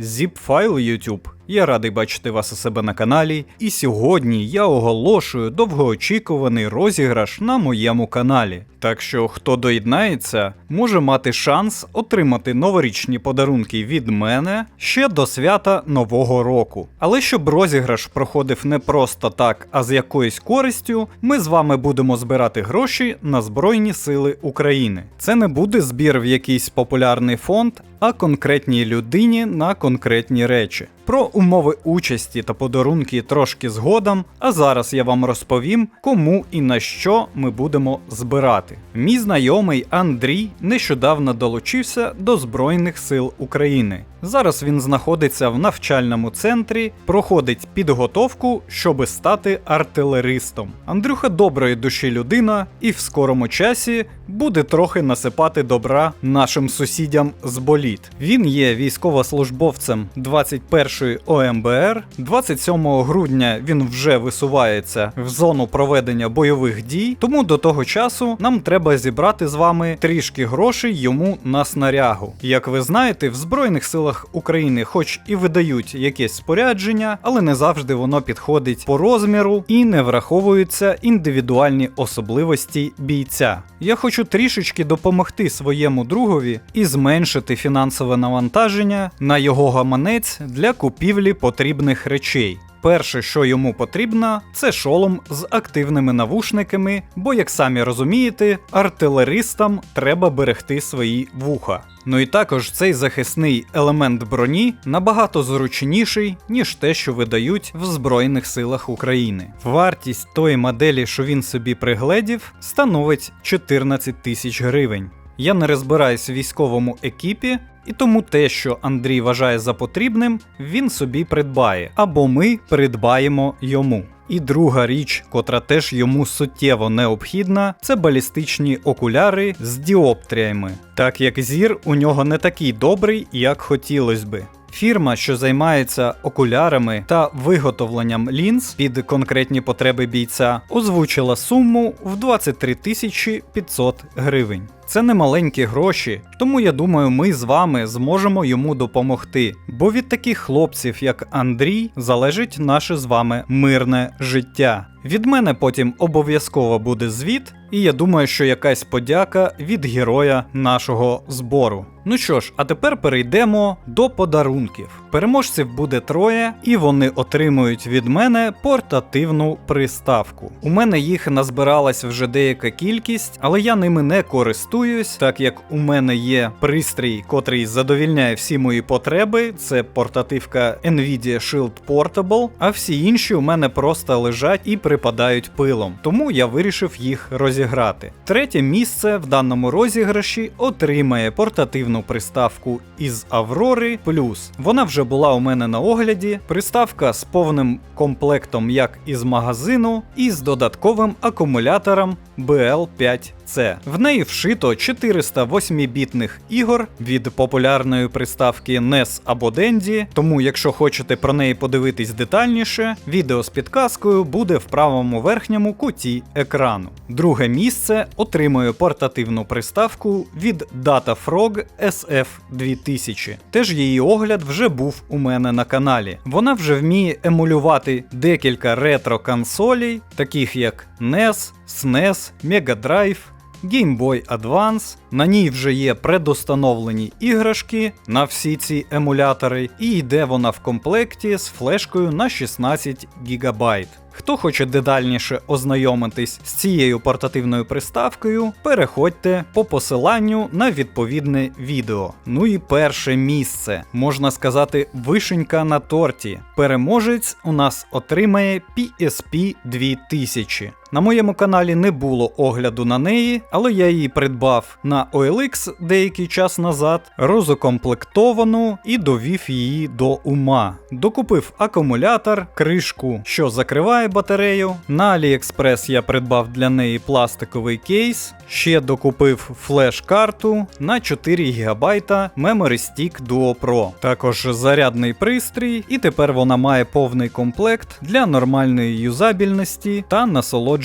Zip-файл YouTube. Я радий бачити вас у себе на каналі, і сьогодні я оголошую довгоочікуваний розіграш на моєму каналі. Так що хто доєднається, може мати шанс отримати новорічні подарунки від мене ще до свята Нового року. Але щоб розіграш проходив не просто так, а з якоюсь користю, ми з вами будемо збирати гроші на Збройні Сили України. Це не буде збір в якийсь популярний фонд, а конкретній людині на конкретні речі. Про умови участі та подарунки трошки згодом, а зараз я вам розповім, кому і на що ми будемо збирати. Мій знайомий Андрій нещодавно долучився до Збройних сил України. Зараз він знаходиться в навчальному центрі, проходить підготовку, щоби стати артилеристом. Андрюха доброї душі людина і в скорому часі буде трохи насипати добра нашим сусідям з боліт. Він є військовослужбовцем 21-ї ОМБР. 27 грудня він вже висувається в зону проведення бойових дій, тому до того часу нам треба зібрати з вами трішки грошей йому на снарягу. Як ви знаєте, в Збройних силах України, хоч і видають якесь спорядження, але не завжди воно підходить по розміру і не враховуються індивідуальні особливості бійця. Я хочу трішечки допомогти своєму другові і зменшити фінансове навантаження на його гаманець для купівлі потрібних речей. Перше, що йому потрібно, це шолом з активними навушниками, бо, як самі розумієте, артилеристам треба берегти свої вуха. Ну і також цей захисний елемент броні набагато зручніший, ніж те, що видають в Збройних силах України. Вартість тої моделі, що він собі пригледів, становить 14 тисяч гривень. Я не розбираюсь в військовому екіпі, і тому те, що Андрій вважає за потрібним, він собі придбає, або ми придбаємо йому. І друга річ, котра теж йому суттєво необхідна, це балістичні окуляри з діоптріями, так як зір у нього не такий добрий, як хотілося би. Фірма, що займається окулярами та виготовленням лінз під конкретні потреби бійця, озвучила суму в 23 тисячі 500 гривень. Це не маленькі гроші, тому я думаю, ми з вами зможемо йому допомогти. Бо від таких хлопців, як Андрій, залежить наше з вами мирне життя. Від мене потім обов'язково буде звіт, і я думаю, що якась подяка від героя нашого збору. Ну що ж, а тепер перейдемо до подарунків. Переможців буде троє, і вони отримують від мене портативну приставку. У мене їх назбиралась вже деяка кількість, але я ними не користуюсь, так як у мене є пристрій, котрий задовільняє всі мої потреби. Це портативка Nvidia Shield Portable, а всі інші у мене просто лежать і припадають пилом. Тому я вирішив їх розіграти. Третє місце в даному розіграші отримає портативну приставку із Аврори Плюс. Вона вже була у мене на огляді. Приставка з повним комплектом як із магазину, і з додатковим акумулятором BL5C. В неї вшито 408-бітних ігор від популярної приставки NES або Dendy, тому якщо хочете про неї подивитись детальніше, відео з підказкою буде в правому верхньому куті екрану. Друге місце отримує портативну приставку від DataFrog SF2000. Теж її огляд вже був у мене на каналі. Вона вже вміє емулювати декілька ретро-консолей, таких як NES, SNES, Mega Drive, Game Boy Advance. На ній вже є предустановлені іграшки на всі ці емулятори, і йде вона в комплекті з флешкою на 16 ГБ. Хто хоче детальніше ознайомитись з цією портативною приставкою, переходьте по посиланню на відповідне відео. Ну і перше місце, можна сказати, вишенька на торті. Переможець у нас отримає PSP 2000. На моєму каналі не було огляду на неї, але я її придбав на OLX деякий час назад, розукомплектовану і довів її до ума. Докупив акумулятор, кришку, що закриває батарею. На AliExpress я придбав для неї пластиковий кейс, ще докупив флеш-карту на 4 ГБ Memory Stick Duo Pro. Також зарядний пристрій, і тепер вона має повний комплект для нормальної юзабільності та насолодження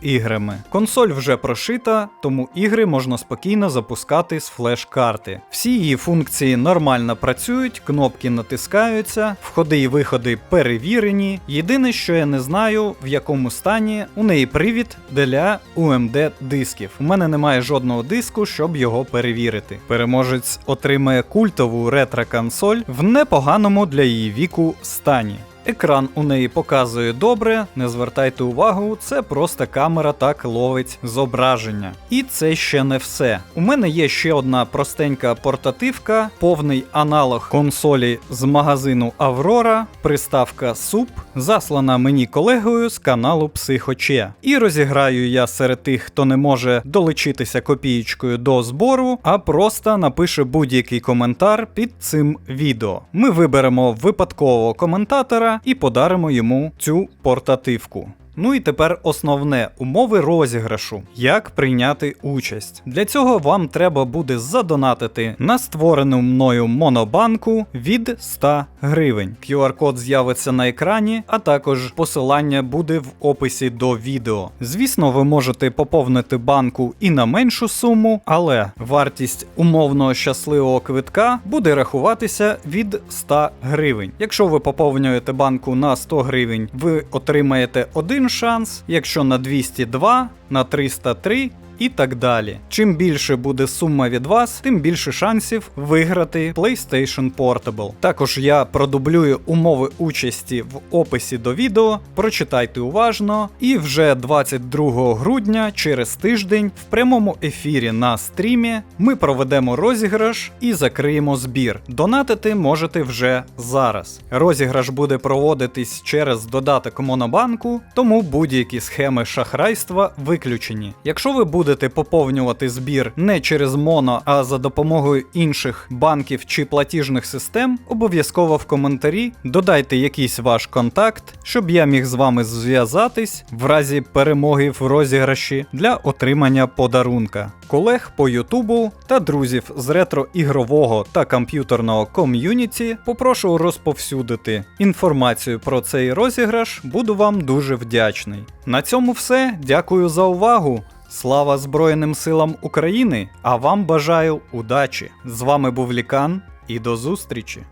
іграми. Консоль вже прошита, тому ігри можна спокійно запускати з флеш-карти. Всі її функції нормально працюють, кнопки натискаються, входи і виходи перевірені. Єдине, що я не знаю, в якому стані у неї привід для UMD дисків. У мене немає жодного диску, щоб його перевірити. Переможець отримає культову ретро-консоль в непоганому для її віку стані. Екран у неї показує добре, не звертайте увагу, це просто камера так ловить зображення. І це ще не все. У мене є ще одна простенька портативка, повний аналог консолі з магазину Аврора, приставка SUP, заслана мені колегою з каналу Психоче. І розіграю я серед тих, хто не може долучитися копієчкою до збору, а просто напише будь-який коментар під цим відео. Ми виберемо випадкового коментатора і подаримо йому цю портативку. Ну і тепер основне умови розіграшу. Як прийняти участь. Для цього вам треба буде задонатити на створену мною монобанку від 100 гривень. QR-код з'явиться на екрані, а також посилання буде в описі до відео. Звісно, ви можете поповнити банку і на меншу суму, але вартість умовного щасливого квитка буде рахуватися від 100 гривень. Якщо ви поповнюєте банку на 100 гривень, ви отримаєте один шанс, якщо на 202, на 303 і так далі. Чим більше буде сума від вас, тим більше шансів виграти PlayStation Portable. Також я продублюю умови участі в описі до відео. Прочитайте уважно. І вже 22 грудня, через тиждень, в прямому ефірі на стрімі ми проведемо розіграш і закриємо збір. Донатити можете вже зараз. Розіграш буде проводитись через додаток Монобанку, тому будь-які схеми шахрайства виключені. Якщо ви будете поповнювати збір не через Моно, а за допомогою інших банків чи платіжних систем, обов'язково в коментарі додайте якийсь ваш контакт, щоб я міг з вами зв'язатись в разі перемоги в розіграші для отримання подарунка. Колег по Ютубу та друзів з ретро-ігрового та комп'ютерного ком'юніті попрошу розповсюдити інформацію про цей розіграш, буду вам дуже вдячний. На цьому все. Дякую за увагу. Слава Збройним силам України! А вам бажаю удачі! З вами був Лікан і до зустрічі!